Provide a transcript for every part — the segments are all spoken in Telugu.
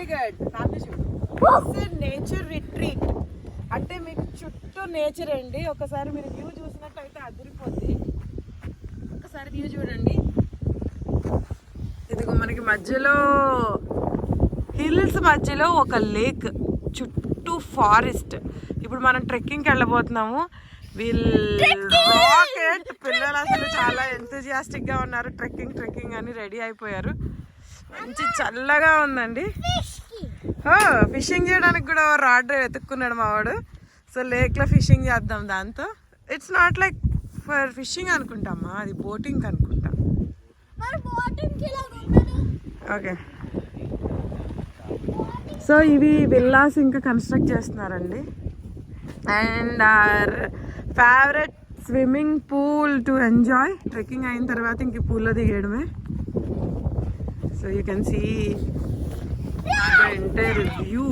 Very good. నేచర్ రిట్రీట్ అంటే మీకు చుట్టూ నేచర్ అండి. ఒకసారి మీరు వ్యూ చూసినట్టయితే అదిరిపోద్ది. ఒకసారి వ్యూ చూడండి. ఇదిగో మనకి మధ్యలో హిల్స్ మధ్యలో ఒక లేక్ చుట్టూ ఫారెస్ట్ ఇప్పుడు మనం ట్రెక్కింగ్కి వెళ్ళబోతున్నాము. వీల్ రాకెట్ పిల్లలు అసలు చాలా enthusiastic గా ఉన్నారు. ట్రెక్కింగ్ ట్రెక్కింగ్ అని రెడీ అయిపోయారు. మంచి చల్లగా ఉందండి. ఫిషింగ్ చేయడానికి కూడా రాడ్ వెతుక్కున్నాడు మా వాడు. సో లేక్లో ఫిషింగ్ చేద్దాం దాంతో. It's not like for fishing అనుకుంటామా? అది బోటింగ్ అనుకుంటా. ఓకే. సో ఇవి విల్లాస్ ఇంకా కన్స్ట్రక్ట్ చేస్తున్నారండి. And our favourite swimming pool to enjoy. Trekking అయిన తర్వాత ఇంక పూల్లో దిగేయడమే. So can see see entire view.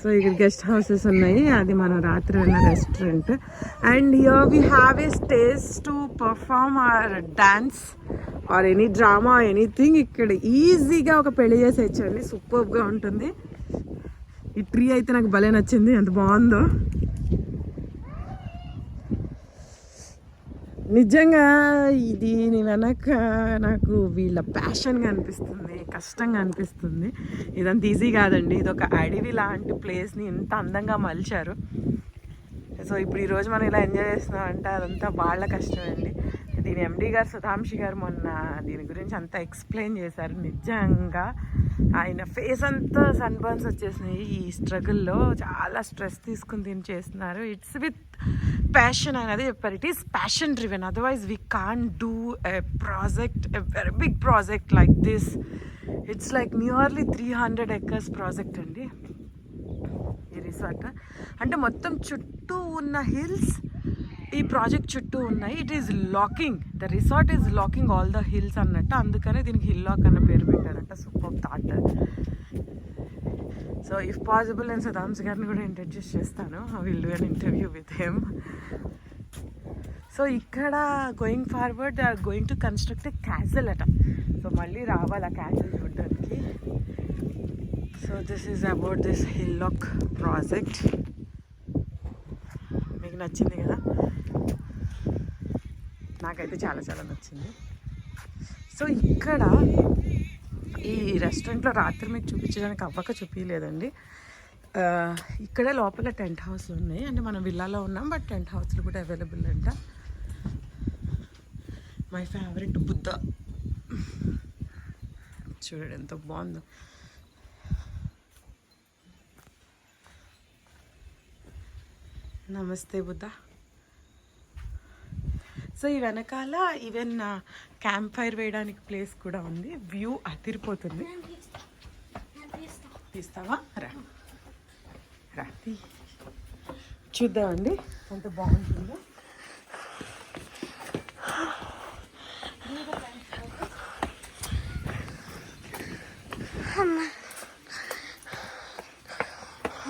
So ఇక్కడ గెస్ట్ హౌసెస్ ఉన్నాయి. అది మనం రాత్రి ఉన్న restaurant and here we have a stage to perform or dance or any drama anything ఇక్కడ ఈజీగా ఒక పెళ్ళి చేసేయచ్చండి సూపర్గా ఉంటుంది. ఈ ట్రీ అయితే నాకు భలే నచ్చింది. ఎంత బాగుందో. నిజంగా దీని వెనక నాకు వీళ్ళ ప్యాషన్గా అనిపిస్తుంది కష్టంగా అనిపిస్తుంది. ఇదంత ఈజీ కాదండి. ఇది ఒక అడవి లాంటి ప్లేస్ని ఇంత అందంగా మలిచారు. సో ఇప్పుడు ఈరోజు మనం ఇలా ఎంజాయ్ చేస్తున్నాం అంటే అదంతా వాళ్ళ కష్టం అండి దీని ఎండి గారు సుధాంషి గారు మొన్న దీని గురించి అంతా ఎక్స్ప్లెయిన్ చేశారు. నిజంగా ఆయన ఫేస్ అంతా సన్బర్న్స్ వచ్చేసినాయి. ఈ స్ట్రగుల్లో చాలా స్ట్రెస్ తీసుకుని దీన్ని చేస్తున్నారు. ఇట్స్ విత్ ప్యాషన్ అనేది అదే చెప్పారు it is passion driven otherwise we can do a project a very big project like this it's like nearly three hundred acres project అండి. ఈ రిసార్ట్ అంటే మొత్తం చుట్టూ ఉన్న హిల్స్ ఈ ప్రాజెక్ట్ చుట్టూ ఉన్నాయి. It is locking the resort is locking all the hills అన్నట్టు. అందుకనే దీనికి హిల్ లాక్ అన్న పేరు పెట్టారంట. Super thought so if possible నేను సుధాంశ్ గారిని కూడా ఇంట్రడ్యూస్ చేస్తాను. Will do an interview with him so ఇక్కడ going forward they are going to construct a castle అట. సో మళ్ళీ రావాలి ఆ క్యాజల్ చూడడానికి. So this is about this hill lock project మీకు నచ్చింది కదా? నాకైతే చాలా చాలా నచ్చింది. సో ఇక్కడ ఈ రెస్టారెంట్లో రాత్రి మీకు చూపించడానికి అవ్వక చూపించలేదండి ఇక్కడే లోపల టెంట్ హౌస్లు ఉన్నాయి. అంటే మనం విల్లాలో ఉన్నాం బట్ టెంట్ హౌస్లు కూడా అవైలబుల్ అంట. My favourite Buddha. చూడండి ఎంత బాగుందో. నమస్తే బుద్ధ. సో ఈ వెనకాల ఈవెన్ క్యాంప్ ఫైర్ వేయడానికి ప్లేస్ కూడా ఉంది. వ్యూ అదిరిపోతుంది. తీస్తావా? రా. రా. చూద్దామండి. ఎంత బాగుంటుందో?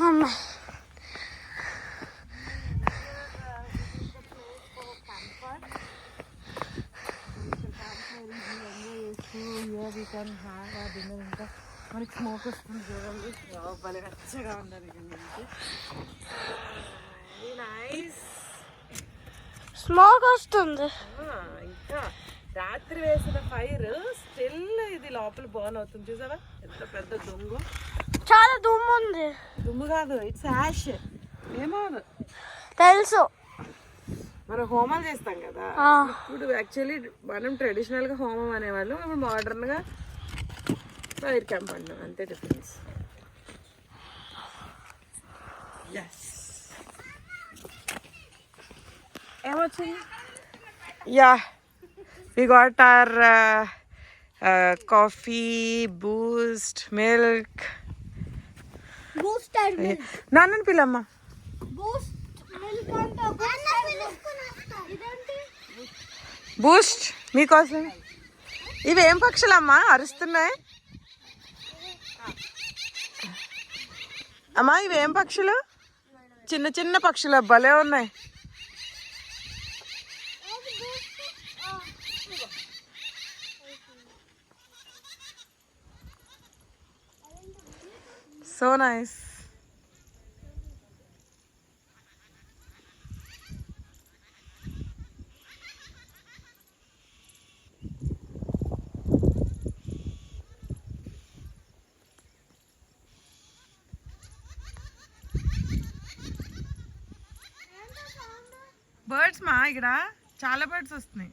అమ్మ. మనకి స్మోక్ వస్తుంది చూడండి. భలే వెచ్చగా ఉండాలి నైస్ స్మోక్ వస్తుంది ఇంకా రాత్రి వేసిన ఫైర్ స్టిల్ ఇది లోపల బర్న్ అవుతుంది. చూసావా? ఎంత పెద్ద దుమ్ము. చాలా దుమ్ము ఉంది. దుమ్ము కాదు ఇట్స్ యాష్ ఏమో తెలుసు. మనం హోమాలు చేస్తాం కదా. ఇప్పుడు యాక్చువల్లీ మనం ట్రెడిషనల్గా హోమం అనేవాళ్ళం. ఇప్పుడు మోడర్న్గా ఫైర్ క్యాంప్ అన్నాం అంతే డిఫరెన్స్ ఏమొచ్చింది? Yeah we got our coffee Boost milk booster నాన్నని పిల్లమ్మా బూస్ట్ బూస్ట్ మీకోసం. ఇవి ఏం పక్షులమ్మా? అరుస్తున్నాయి? అమ్మా ఇవి ఏం పక్షులు? చిన్న చిన్న పక్షులు భలే ఉన్నాయి. సో నైస్ బర్డ్స్ మా ఇక్కడ చాలా బర్డ్స్ వస్తున్నాయి.